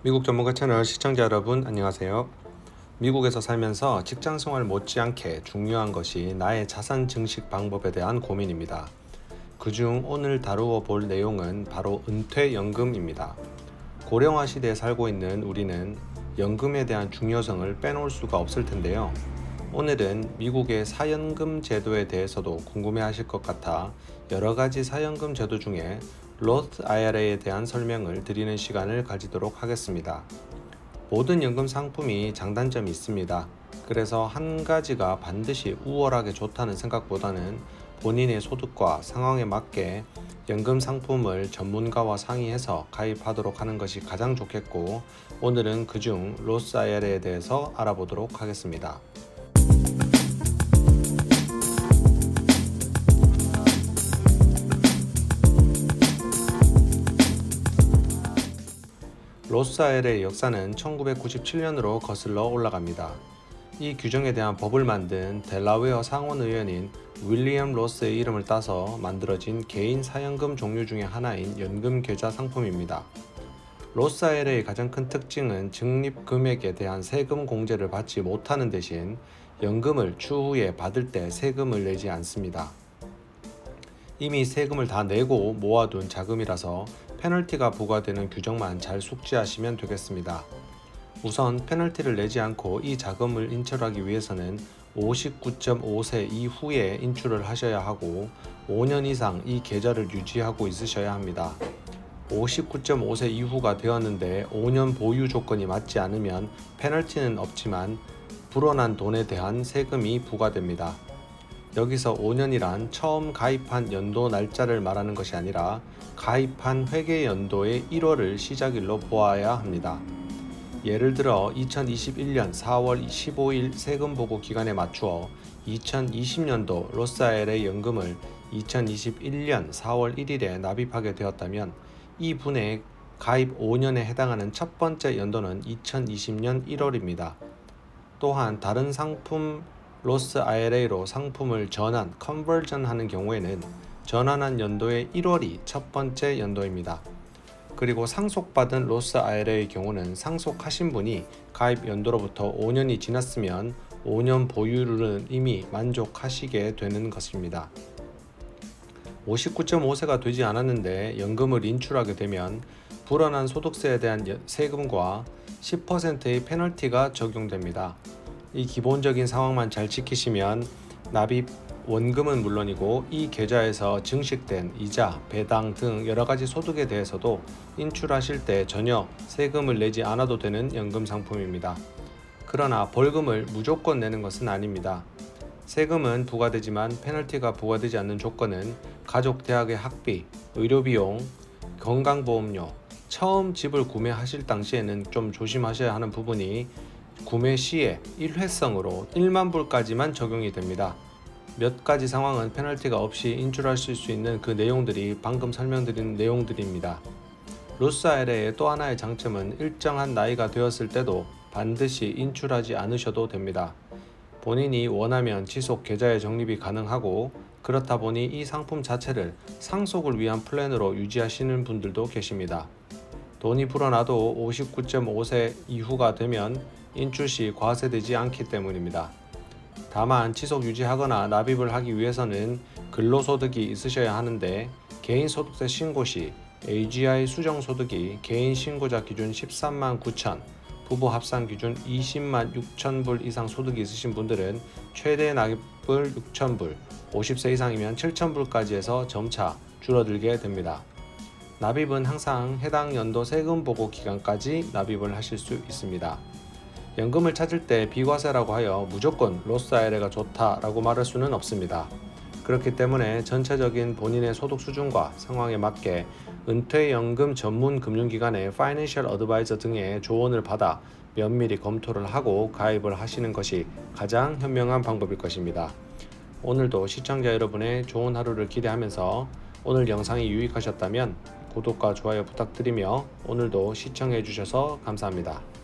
미국 전문가 채널 시청자 여러분 안녕하세요. 미국에서 살면서 직장 생활 못지않게 중요한 것이 나의 자산 증식 방법에 대한 고민입니다. 그중 오늘 다루어 볼 내용은 바로 은퇴연금입니다. 고령화 시대에 살고 있는 우리는 연금에 대한 중요성을 빼놓을 수가 없을 텐데요. 오늘은 미국의 사연금 제도에 대해서도 궁금해 하실 것 같아 여러 가지 사연금 제도 중에 로트 IRA에 대한 설명을 드리는 시간을 가지도록 하겠습니다. 모든 연금 상품이 장단점이 있습니다. 그래서 한 가지가 반드시 우월하게 좋다는 생각보다는 본인의 소득과 상황에 맞게 연금 상품을 전문가와 상의해서 가입하도록 하는 것이 가장 좋겠고 오늘은 그중 로스 IRA에 대해서 알아보도록 하겠습니다. 로스아엘의 역사는 1997년으로 거슬러 올라갑니다. 이 규정에 대한 법을 만든 델라웨어 상원 의원인 윌리엄 로스의 이름을 따서 만들어진 개인 사연금 종류 중의 하나인 연금 계좌 상품입니다. 로스아엘의 가장 큰 특징은 적립 금액에 대한 세금 공제를 받지 못하는 대신 연금을 추후에 받을 때 세금을 내지 않습니다. 이미 세금을 다 내고 모아둔 자금이라서 페널티가 부과되는 규정만 잘 숙지하시면 되겠습니다. 우선 페널티를 내지 않고 이 자금을 인출하기 위해서는 59.5세 이후에 인출을 하셔야 하고 5년 이상 이 계좌를 유지하고 있으셔야 합니다. 59.5세 이후가 되었는데 5년 보유 조건이 맞지 않으면 페널티는 없지만 불어난 돈에 대한 세금이 부과됩니다. 여기서 5년이란 처음 가입한 연도 날짜를 말하는 것이 아니라 가입한 회계 연도의 1월을 시작일로 보아야 합니다. 예를 들어 2021년 4월 15일 세금 보고 기간에 맞추어 2020년도 로스아엘의 연금을 2021년 4월 1일에 납입하게 되었다면 이 분의 가입 5년에 해당하는 첫 번째 연도는 2020년 1월입니다. 또한 다른 상품 로스 IRA로 상품을 전환, 컨버전 하는 경우에는 전환한 연도의 1월이 첫 번째 연도입니다. 그리고 상속받은 로스 IRA의 경우는 상속하신 분이 가입 연도로부터 5년이 지났으면 5년 보유율은 이미 만족하시게 되는 것입니다. 59.5세가 되지 않았는데 연금을 인출하게 되면 불어난 소득세에 대한 세금과 10%의 페널티가 적용됩니다. 이 기본적인 상황만 잘 지키시면 납입 원금은 물론이고 이 계좌에서 증식된 이자, 배당 등 여러 가지 소득에 대해서도 인출하실 때 전혀 세금을 내지 않아도 되는 연금 상품입니다. 그러나 벌금을 무조건 내는 것은 아닙니다. 세금은 부과되지만 페널티가 부과되지 않는 조건은 가족 대학의 학비, 의료 비용, 건강보험료, 처음 집을 구매하실 당시에는 좀 조심하셔야 하는 부분이 구매 시에 일회성으로 1만 불까지만 적용이 됩니다. 몇 가지 상황은 페널티가 없이 인출하실 수 있는 그 내용들이 방금 설명드린 내용들입니다. 로스아일의 또 하나의 장점은 일정한 나이가 되었을 때도 반드시 인출하지 않으셔도 됩니다. 본인이 원하면 지속 계좌의 적립이 가능하고 그렇다 보니 이 상품 자체를 상속을 위한 플랜으로 유지하시는 분들도 계십니다. 돈이 불어나도 59.5세 이후가 되면 인출 시 과세되지 않기 때문입니다. 다만 지속 유지하거나 납입을 하기 위해서는 근로소득이 있으셔야 하는데 개인소득세 신고 시 AGI 수정소득이 개인 신고자 기준 13만 9천, 부부 합산 기준 20만 6천 불 이상 소득이 있으신 분들은 최대 납입을 6천 불, 50세 이상이면 7천 불까지 해서 점차 줄어들게 됩니다. 납입은 항상 해당 연도 세금 보고 기간까지 납입을 하실 수 있습니다. 연금을 찾을 때 비과세라고 하여 무조건 로스아이레가 좋다라고 말할 수는 없습니다. 그렇기 때문에 전체적인 본인의 소득 수준과 상황에 맞게 은퇴연금 전문 금융기관의 파이낸셜 어드바이저 등의 조언을 받아 면밀히 검토를 하고 가입을 하시는 것이 가장 현명한 방법일 것입니다. 오늘도 시청자 여러분의 좋은 하루를 기대하면서 오늘 영상이 유익하셨다면 구독과 좋아요 부탁드리며 오늘도 시청해 주셔서 감사합니다.